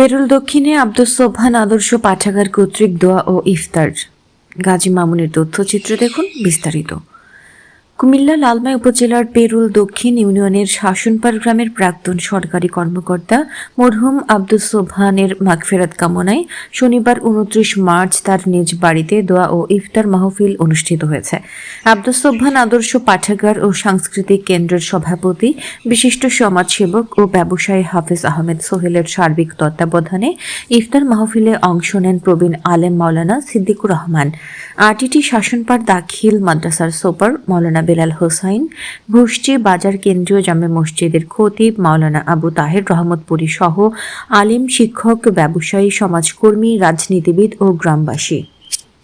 পেরুল দক্ষিণে আব্দুস সোবহান আদর্শ পাঠাগার কর্তৃক দোয়া ও ইফতার। গাজী মামুনের তথ্যচিত্র দেখুন বিস্তারিত। কুমিল্লা লালমাই উপজেলার পেরুল দক্ষিণ ইউনিয়নের শাসনপাড় গ্রামের প্রাক্তন সরকারি কর্মকর্তা মরহুম আব্দুস সোবহানের মাগফেরাত কামনায় শনিবার উনত্রিশ মার্চ তার নিজ বাড়িতে দোয়া ও ইফতার মাহফিল অনুষ্ঠিত হয়েছে। আব্দুস সোবহান আদর্শ পাঠাগার ও সাংস্কৃতিক কেন্দ্রের সভাপতি, বিশিষ্ট সমাজসেবক ও ব্যবসায়ী হাফিজ আহমেদ সোহেলের সার্বিক তত্ত্বাবধানে ইফতার মাহফিলে অংশ নেন প্রবীণ আলেম মাওলানা সিদ্দিকুর রহমান। আরটিটি শাসনপাড় দাখিল মাদ্রাসার সোপার মাওলানা বেলাল হোসাইন ঘুষচি বাজার কেন্দ্রীয় জামে মসজিদের খতিব মাওলানা আবু তাহের রহমতপুরী সহ আলিম শিক্ষক ব্যবসায়ী সমাজকর্মী রাজনীতিবিদ ও গ্রামবাসী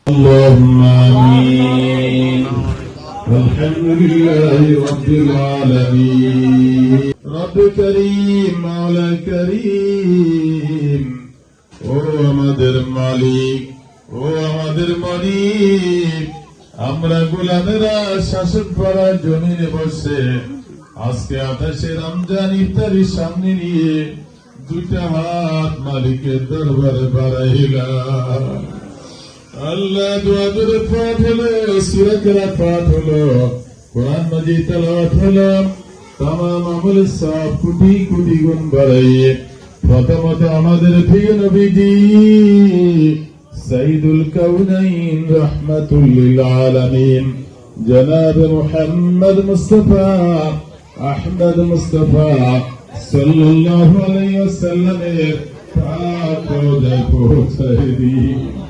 اللهم آمين والحمد لله رب العالمين رب كريم مولا كريم ও আমাদের মালিক ও আমাদের মালিক আমরা গোলামেরা শাসন করার জমিনে বসে, আজকে আঠাশে রমজান ইফতারির সামনে নিয়ে দুইটা হাত মালিকের দরবারে বাড়াইলাম। আল্লাহ পাঠ হলো পাঠ হলো, কোরআন মাজিদ তেলাওয়াত হলো তাম আমল সব গুণ আমাদের প্রিয় নবীজি سيد الكونين رحمة للعالمين. جناب محمد مصطفى أحمد مصطفى صلى الله عليه وسلم پاک ہو سيدي.